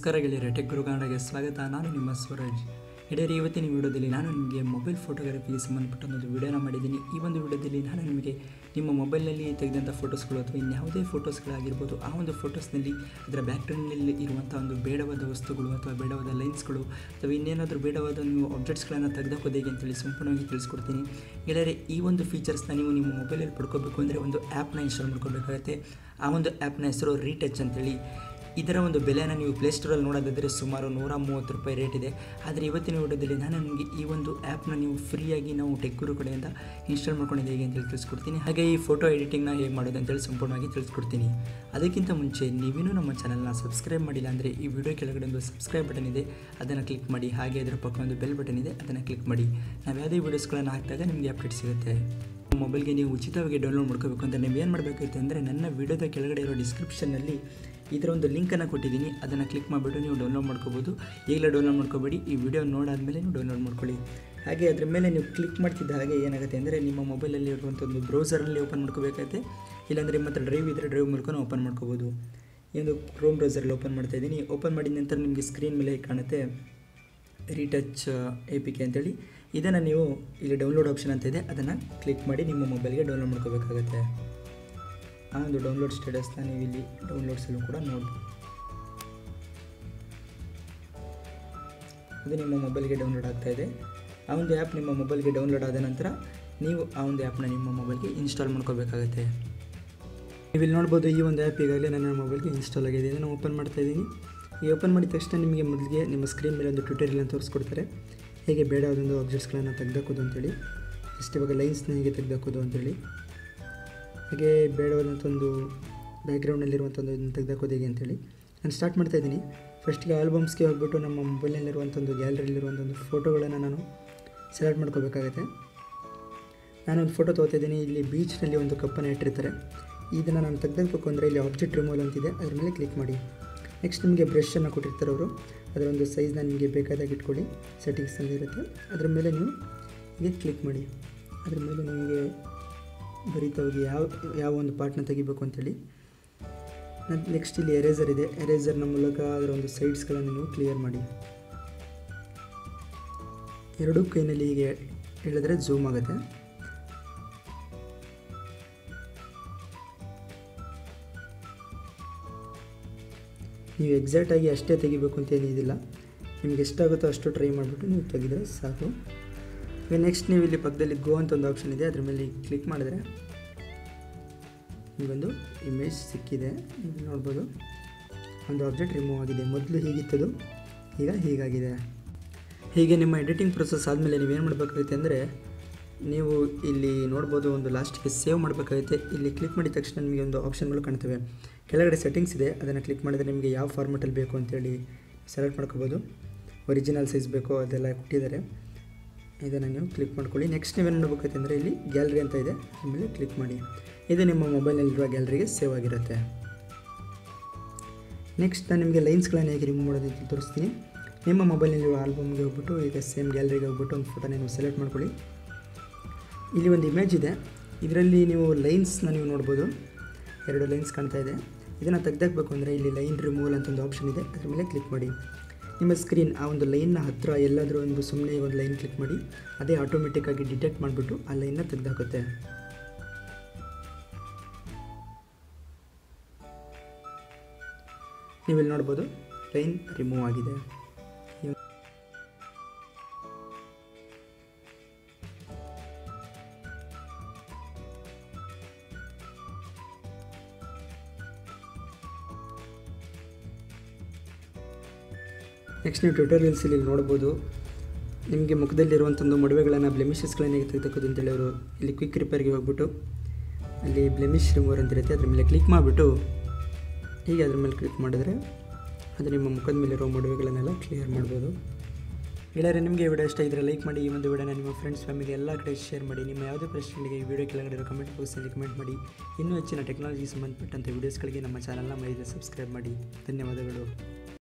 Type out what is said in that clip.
ನಮಸ್ಕಾರ ಗೆಳೆಯರೆ ಟೆಕ್ ಸ್ವಾಗತ. ನಾನು ನಿಮ್ಮ ಸ್ವರಾಜ್ ಗೆಳೆಯರೆ ಇವತ್ತಿನ ವಿಡಿಯೋದಲ್ಲಿ ನಾನು ನಿಮಗೆ ಮೊಬೈಲ್ ಫೋಟೋಗ್ರಫಿಗೆ ಸಂಬಂಧಪಟ್ಟ ಒಂದು ವಿಡಿಯೋನ ಮಾಡಿದ್ದೀನಿ. ಈ ಒಂದು ವಿಡಿಯೋದಲ್ಲಿ ನಾನು ನಿಮಗೆ ನಿಮ್ಮ ಮೊಬೈಲ್ನಲ್ಲಿ ತೆಗೆದಂಥ ಫೋಟೋಸ್ಗಳು ಅಥವಾ ಇನ್ಯಾವುದೇ ಫೋಟೋಸ್ಗಳಾಗಿರ್ಬೋದು ಆ ಒಂದು ಫೋಟೋಸ್ನಲ್ಲಿ ಅದರ ಬ್ಯಾಕ್ಗ್ರೌಂಡ್ನಲ್ಲಿ ಇರುವಂಥ ಒಂದು ಬೇಡವಾದ ವಸ್ತುಗಳು ಅಥವಾ ಬೇಡವಾದ ಲೈನ್ಸ್ಗಳು ಅಥವಾ ಇನ್ನೇನಾದರೂ ಬೇಡವಾದ ನೀವು ಆಬ್ಜೆಕ್ಟ್ಸ್ಗಳನ್ನು ತೆಗೆದಾಕೋದು ಹೇಗೆ ಅಂತೇಳಿ ಸಂಪೂರ್ಣವಾಗಿ ತಿಳಿಸ್ಕೊಡ್ತೀನಿ. ಗೆಳೆಯರೆ ಈ ಒಂದು ಫೀಚರ್ಸ್ನ ನೀವು ನಿಮ್ಮ ಮೊಬೈಲಲ್ಲಿ ಪಡ್ಕೋಬೇಕು ಅಂದರೆ ಒಂದು ಆ್ಯಪ್ನ ಇನ್ಸ್ಟಾಲ್ ಮಾಡ್ಕೋಬೇಕಾಗತ್ತೆ. ಆ ಒಂದು ಆ್ಯಪ್ನ ಹೆಸರು ರೀಟಚ್ ಅಂತೇಳಿ. ಇದರ ಒಂದು ಬೆಲೆಯನ್ನು ನೀವು ಪ್ಲೇಸ್ಟೋರಲ್ಲಿ ನೋಡೋದಾದರೆ ಸುಮಾರು ನೂರ ಮೂವತ್ತು ರೂಪಾಯಿ ರೇಟ್ ಇದೆ. ಆದರೆ ಇವತ್ತಿನ ವಿಡಿಯೋದಲ್ಲಿ ನಾನು ನಿಮಗೆ ಈ ಒಂದು ಆ್ಯಪ್ನ ನೀವು ಫ್ರೀಯಾಗಿ ನಾವು ಟೆಕ್ಕೂರು ಕಡೆಯಿಂದ ಇನ್ಸ್ಟಾಲ್ ಮಾಡ್ಕೊಂಡಿದ್ದೆ ಹೇಗೆ ಅಂತೇಳಿ ತಿಳಿಸ್ಕೊಡ್ತೀನಿ. ಹಾಗೆ ಈ ಫೋಟೋ ಎಡಿಟಿಂಗ್ನ ಹೇಗೆ ಮಾಡೋದು ಅಂತೇಳಿ ಸಂಪೂರ್ಣವಾಗಿ ತಿಳಿಸ್ಕೊಡ್ತೀನಿ. ಅದಕ್ಕಿಂತ ಮುಂಚೆ ನೀವೇನು ನಮ್ಮ ಚಾನಲ್ನ ಸಬ್ಸ್ಕ್ರೈಬ್ ಮಾಡಿಲ್ಲ ಅಂದರೆ ಈ ವಿಡಿಯೋ ಕೆಳಗಡೆ ಒಂದು ಸಬ್ಸ್ಕ್ರೈಬ್ ಬಟನ್ ಇದೆ. ಅದನ್ನು ಕ್ಲಿಕ್ ಮಾಡಿ, ಹಾಗೆ ಅದರ ಪಕ್ಕ ಒಂದು ಬೆಲ್ ಬಟನ್ ಇದೆ, ಅದನ್ನು ಕ್ಲಿಕ್ ಮಾಡಿ. ನಾವು ಯಾವುದೇ ವೀಡಿಯೋಸ್ಗಳನ್ನು ಹಾಕಿದಾಗ ನಿಮಗೆ ಅಪ್ಡೇಟ್ ಸಿಗುತ್ತೆ. ಮೊಬೈಲ್ಗೆ ನೀವು ಉಚಿತವಾಗಿ ಡೌನ್ಲೋಡ್ ಮಾಡ್ಕೋಬೇಕು ಅಂತ ನೀವು ಏನು ಮಾಡಬೇಕಾಗುತ್ತೆ ಅಂದರೆ ನನ್ನ ವಿಡಿಯೋದ ಕೆಳಗಡೆ ಇರೋ ಡಿಸ್ಕ್ರಿಪ್ಷನ್ನಲ್ಲಿ ಇದರ ಒಂದು ಲಿಂಕನ್ನು ಕೊಟ್ಟಿದ್ದೀನಿ, ಅದನ್ನು ಕ್ಲಿಕ್ ಮಾಡಿಬಿಟ್ಟು ನೀವು ಡೌನ್ಲೋಡ್ ಮಾಡ್ಕೋಬೋದು. ಈಗಲೇ ಡೌನ್ಲೋಡ್ ಮಾಡ್ಕೋಬೇಡಿ, ಈ ವಿಡಿಯೋ ನೋಡಾದಮೇಲೆ ನೀವು ಡೌನ್ಲೋಡ್ ಮಾಡ್ಕೊಳ್ಳಿ. ಹಾಗೆ ಅದ್ರ ಮೇಲೆ ನೀವು ಕ್ಲಿಕ್ ಮಾಡ್ತಿದ್ದ ಹಾಗೆ ಏನಾಗುತ್ತೆ ಅಂದರೆ ನಿಮ್ಮ ಮೊಬೈಲಲ್ಲಿ ಇರುವಂಥ ಒಂದು ಬ್ರೌಸರಲ್ಲಿ ಓಪನ್ ಮಾಡ್ಕೋಬೇಕಾಗುತ್ತೆ. ಇಲ್ಲಾಂದರೆ ನಿಮ್ಮ ಹತ್ರ ಡ್ರೈವ್ ಇದ್ದರೆ ಡ್ರೈವ್ ಮೂಲಕ ಓಪನ್ ಮಾಡ್ಕೋಬೋದು. ಒಂದು ಕ್ರೋಮ್ ಬ್ರೌಸರಲ್ಲಿ ಓಪನ್ ಮಾಡ್ತಾ ಇದ್ದೀನಿ. ಓಪನ್ ಮಾಡಿದ ನಂತರ ನಿಮಗೆ ಸ್ಕ್ರೀನ್ ಮೇಲೆ ಕಾಣುತ್ತೆ ರೀಟಚ್ ಎ ಪಿ ಕೆ ಅಂತೇಳಿ. ಇದನ್ನು ನೀವು ಇಲ್ಲಿ ಡೌನ್ಲೋಡ್ ಆಪ್ಷನ್ ಅಂತ ಇದೆ, ಅದನ್ನು ಕ್ಲಿಕ್ ಮಾಡಿ ನಿಮ್ಮ ಮೊಬೈಲ್ಗೆ ಡೌನ್ಲೋಡ್ ಮಾಡ್ಕೋಬೇಕಾಗತ್ತೆ. ಆ ಒಂದು ಡೌನ್ಲೋಡ್ ಸ್ಟೇಟಸ್ನ ನೀವು ಇಲ್ಲಿ ಡೌನ್ಲೋಡ್ಸಲ್ಲೂ ಕೂಡ ನೋಡ್ಬೋದು. ಅದು ನಿಮ್ಮ ಮೊಬೈಲ್ಗೆ ಡೌನ್ಲೋಡ್ ಆಗ್ತಾ ಇದೆ. ಆ ಒಂದು ಆ್ಯಪ್ ನಿಮ್ಮ ಮೊಬೈಲ್ಗೆ ಡೌನ್ಲೋಡ್ ಆದ ನಂತರ ನೀವು ಆ ಒಂದು ಆ್ಯಪ್ನ ನಿಮ್ಮ ಮೊಬೈಲ್ಗೆ ಇನ್ಸ್ಟಾಲ್ ಮಾಡ್ಕೋಬೇಕಾಗತ್ತೆ. ನೀವು ಇಲ್ಲಿ ನೋಡ್ಬೋದು ಈ ಒಂದು ಆ್ಯಪ್ ಈಗಾಗಲೇ ನನ್ನ ಮೊಬೈಲ್ಗೆ ಇನ್ಸ್ಟಾಲ್ ಆಗಿದೆ. ಇದನ್ನು ಓಪನ್ ಮಾಡ್ತಾ ಇದ್ದೀನಿ. ಈ ಓಪನ್ ಮಾಡಿದ ತಕ್ಷಣ ನಿಮಗೆ ಮೊದಲಿಗೆ ನಿಮ್ಮ ಸ್ಕ್ರೀನ್ ಮೇಲೆ ಒಂದು ಅಂತ ತೋರಿಸ್ಕೊಡ್ತಾರೆ. ಹೇಗೆ ಬೇಡ ಅದೊಂದು ಆಬ್ಜೆಕ್ಟ್ಸ್ಗಳನ್ನು ತೆಗ್ದಾಕೋದು ಅಂತೇಳಿ. ಇವಾಗ ಲೈನ್ಸ್ನ ಹೇಗೆ ತೆಗ್ದಾಕೋದು ಅಂತೇಳಿ. ಹಾಗೆ ಬೇಡವಾದಂಥ ಒಂದು ಬ್ಯಾಕ್ಗ್ರೌಂಡಲ್ಲಿರುವಂಥ ಒಂದು ತೆಗೆದಾಕೋದು ಹೇಗೆ ಅಂತೇಳಿ. ನಾನು ಸ್ಟಾರ್ಟ್ ಮಾಡ್ತಾ ಇದ್ದೀನಿ. ಫಸ್ಟಿಗೆ ಆಲ್ಬಮ್ಸ್ಗೆ ಹೋಗ್ಬಿಟ್ಟು ನಮ್ಮ ಮೊಬೈಲ್ನಲ್ಲಿರುವಂಥ ಒಂದು ಗ್ಯಾಲರಿಯಲ್ಲಿರುವಂಥ ಒಂದು ಫೋಟೋಗಳನ್ನು ನಾನು ಸೆಲೆಕ್ಟ್ ಮಾಡ್ಕೋಬೇಕಾಗತ್ತೆ. ನಾನೊಂದು ಫೋಟೋ ತೊಗೋತಿದ್ದೀನಿ ಇಲ್ಲಿ ಬೀಚ್ನಲ್ಲಿ ಒಂದು ಕಪ್ಪನ್ನು ಇಟ್ಟಿರ್ತಾರೆ. ಇದನ್ನು ನಾನು ತೆಗೆದಾಕಬೇಕು ಅಂದರೆ ಇಲ್ಲಿ ಆಬ್ಜೆಕ್ಟ್ ರಿಮೂವಲ್ ಅಂತಿದೆ ಅದ್ರ ಮೇಲೆ ಕ್ಲಿಕ್ ಮಾಡಿ. ನೆಕ್ಸ್ಟ್ ನಿಮಗೆ ಬ್ರಷನ್ನು ಕೊಟ್ಟಿರ್ತಾರೆ ಅವರು. ಅದರ ಒಂದು ಸೈಜ್ನ ನಿಮಗೆ ಬೇಕಾದಾಗ ಇಟ್ಕೊಳ್ಳಿ. ಸೆಟ್ಟಿಂಗ್ಸಲ್ಲಿ ಇರುತ್ತೆ ಅದ್ರ ಮೇಲೆ ನೀವು ಹೀಗೆ ಕ್ಲಿಕ್ ಮಾಡಿ. ಅದ್ರ ಮೇಲೆ ನಿಮಗೆ ಬರೀತಾ ಹೋಗಿ ಯಾವ ಯಾವ ಒಂದು ಪಾರ್ಟ್ನ ತೆಗಿಬೇಕು ಅಂತೇಳಿ. ನೆಕ್ಸ್ಟ್ ಇಲ್ಲಿ ಎರೇಸರ್ ಇದೆ. ಎರೇಸರ್ನ ಮೂಲಕ ಅದರ ಒಂದು ಸೈಡ್ಸ್ಗಳನ್ನು ನೀವು ಕ್ಲಿಯರ್ ಮಾಡಿ. ಎರಡೂ ಕೈನಲ್ಲಿ ಹೀಗೆ ಹೇಳಿದ್ರೆ ಝೂಮ್ ಆಗುತ್ತೆ. ನೀವು ಎಕ್ಸಾಕ್ಟಾಗಿ ಅಷ್ಟೇ ತೆಗಿಬೇಕು ಅಂತ ಏನಿದಿಲ್ಲ. ನಿಮ್ಗೆ ಎಷ್ಟಾಗುತ್ತೋ ಅಷ್ಟು ಟ್ರೈ ಮಾಡಿಬಿಟ್ಟು ನೀವು ತೆಗೆದ್ರೆ ಸಾಕು. ನೆಕ್ಸ್ಟ್ ನೀವು ಇಲ್ಲಿ ಪಕ್ಕದಲ್ಲಿ ಗೋ ಅಂತ ಒಂದು ಆಪ್ಷನ್ ಇದೆ. ಅದ್ರ ಮೇಲೆ ಕ್ಲಿಕ್ ಮಾಡಿದ್ರೆ ನಿಮಗೊಂದು ಇಮೇಜ್ ಸಿಕ್ಕಿದೆ. ನೋಡ್ಬೋದು. ಒಂದು ಆಬ್ಜೆಕ್ಟ್ ರಿಮೂವ್ ಆಗಿದೆ. ಮೊದಲು ಹೀಗಿತ್ತದು, ಈಗ ಹೀಗಾಗಿದೆ. ಹೀಗೆ ನಿಮ್ಮ ಎಡಿಟಿಂಗ್ ಪ್ರೊಸೆಸ್ ಆದಮೇಲೆ ನೀವೇನು ಮಾಡಬೇಕಾಗುತ್ತೆ ಅಂದರೆ, ನೀವು ಇಲ್ಲಿ ನೋಡ್ಬೋದು ಒಂದು ಲಾಸ್ಟಿಗೆ ಸೇವ್ ಮಾಡಬೇಕಾಗುತ್ತೆ. ಇಲ್ಲಿ ಕ್ಲಿಕ್ ಮಾಡಿದ ತಕ್ಷಣ ನಿಮಗೆ ಒಂದು ಆಪ್ಷನ್ಗಳು ಕಾಣ್ತವೆ. ಕೆಳಗಡೆ ಸೆಟ್ಟಿಂಗ್ಸ್ ಇದೆ. ಅದನ್ನು ಕ್ಲಿಕ್ ಮಾಡಿದರೆ ನಿಮಗೆ ಯಾವ ಫಾರ್ಮೆಟಲ್ಲಿ ಬೇಕು ಅಂತೇಳಿ ಸೆಲೆಕ್ಟ್ ಮಾಡ್ಕೋಬೋದು. ಒರಿಜಿನಲ್ ಸೈಜ್ ಬೇಕೋ, ಅದೆಲ್ಲ ಕೊಟ್ಟಿದ್ದಾರೆ. ಇದನ್ನು ನೀವು ಕ್ಲಿಕ್ ಮಾಡ್ಕೊಳ್ಳಿ. ನೆಕ್ಸ್ಟ್ ನೀವೇನು ಏನು ಅಂದರೆ ಇಲ್ಲಿ ಗ್ಯಾಲರಿ ಅಂತ ಇದೆ. ಆಮೇಲೆ ಕ್ಲಿಕ್ ಮಾಡಿ. ಇದು ನಿಮ್ಮ ಮೊಬೈಲ್ನಲ್ಲಿರುವ ಗ್ಯಾಲರಿಗೆ ಸೇವ್ ಆಗಿರುತ್ತೆ. ನೆಕ್ಸ್ಟ್ ನಾನು ನಿಮಗೆ ಲೈನ್ಸ್ಗಳನ್ನು ಹೇಗೆ ರಿಮೂವ್ ಮಾಡೋದು ಅಂತ ತೋರಿಸ್ತೀನಿ. ನಿಮ್ಮ ಮೊಬೈಲ್ನಲ್ಲಿರುವ ಆಲ್ಬಮ್ಗೆ ಹೋಗ್ಬಿಟ್ಟು, ಈಗ ಸೇಮ್ ಗ್ಯಾಲರಿಗೆ ಹೋಗ್ಬಿಟ್ಟು ಒಂದು ಫೋಟೋ ನೀವು ಸೆಲೆಕ್ಟ್ ಮಾಡ್ಕೊಳ್ಳಿ. ಇಲ್ಲಿ ಒಂದು ಇಮೇಜ್ ಇದೆ. ಇದರಲ್ಲಿ ನೀವು ಲೈನ್ಸ್ನ ನೀವು ನೋಡ್ಬೋದು. ಎರಡು ಲೈನ್ಸ್ ಕಾಣ್ತಾ ಇದೆ. ಇದನ್ನು ತೆಗ್ದಾಕಬೇಕು ಅಂದರೆ ಇಲ್ಲಿ ಲೈನ್ ರಿಮೂವಲ್ ಅಂತ ಒಂದು ಆಪ್ಷನ್ ಇದೆ. ಅದ್ರ ಮೇಲೆ ಕ್ಲಿಕ್ ಮಾಡಿ. ನಿಮ್ಮ ಸ್ಕ್ರೀನ್ ಆ ಒಂದು ಲೈನ್ನ ಹತ್ತಿರ ಎಲ್ಲಾದರೂ ಒಂದು ಸುಮ್ಮನೆ ಒಂದು ಲೈನ್ ಕ್ಲಿಕ್ ಮಾಡಿ, ಅದೇ ಆಟೋಮೆಟಿಕ್ಕಾಗಿ ಡಿಟೆಕ್ಟ್ ಮಾಡಿಬಿಟ್ಟು ಆ ಲೈನ್ನ ತೆಗೆದಾಕುತ್ತೆ. ನೀವಿಲ್ಲಿ ನೋಡ್ಬೋದು ಲೈನ್ ರಿಮೂವ್ ಆಗಿದೆ. ನೆಕ್ಸ್ಟ್ ನೀವು ಟ್ಯೂಟೋರಿಯಲ್ಸ್ ಇಲ್ಲಿ ನೋಡ್ಬೋದು. ನಿಮಗೆ ಮುಖದಲ್ಲಿರುವಂಥ ಒಂದು ಮಡುವೆಗಳನ್ನು ಬ್ಲೆಮಿಷಸ್ಗಳನ್ನು ಹೇಗೆ ತೆಗೆದುಕೋದು ಅಂತೇಳಿ ಅವರು ಇಲ್ಲಿ ಕ್ವಿಕ್ ರಿಪೇರ್ಗೆ ಹೋಗ್ಬಿಟ್ಟು ಅಲ್ಲಿ ಬ್ಲೆಮಿಷ್ ರಿಮೂವರ್ ಅಂತ ಇರುತ್ತೆ, ಅದ್ರ ಮೇಲೆ ಕ್ಲಿಕ್ ಮಾಡಿಬಿಟ್ಟು ಹೀಗೆ ಅದ್ರ ಮೇಲೆ ಕ್ಲಿಕ್ ಮಾಡಿದ್ರೆ ಅದು ನಿಮ್ಮ ಮುಖದ ಮೇಲಿರೋ ಮೊಡವೆಗಳನ್ನೆಲ್ಲ ಕ್ಲಿಯರ್ ಮಾಡ್ಬೋದು. ಎಲ್ಲರೂ ನಿಮಗೆ ವಿಡಿಯೋ ಇಷ್ಟ ಇದ್ದರೆ ಲೈಕ್ ಮಾಡಿ, ಈ ಒಂದು ವಿಡಿಯೋನ ನಿಮ್ಮ ಫ್ರೆಂಡ್ಸ್ ಫ್ಯಾಮಿಲಿ ಎಲ್ಲ ಕಡೆ ಶೇರ್ ಮಾಡಿ, ನಿಮ್ಮ ಯಾವುದೇ ಪ್ರಶ್ನೆಗಳಿಗೆ ಈ ವಿಡಿಯೋ ಕೆಳಗಡೆ ಇರೋ ಕಮೆಂಟ್ ಬಾಕ್ಸಲ್ಲಿ ಕಮೆಂಟ್ ಮಾಡಿ. ಇನ್ನೂ ಹೆಚ್ಚಿನ ಟೆಕ್ನಾಲಜಿ ಸಂಬಂಧಪಟ್ಟಂಥ ವೀಡಿಯೋಸ್ಗಳಿಗೆ ನಮ್ಮ ಚಾನಲ್ನ ಮೈದ ಸಬ್ಸ್ಕ್ರೈಬ್ ಮಾಡಿ. ಧನ್ಯವಾದಗಳು.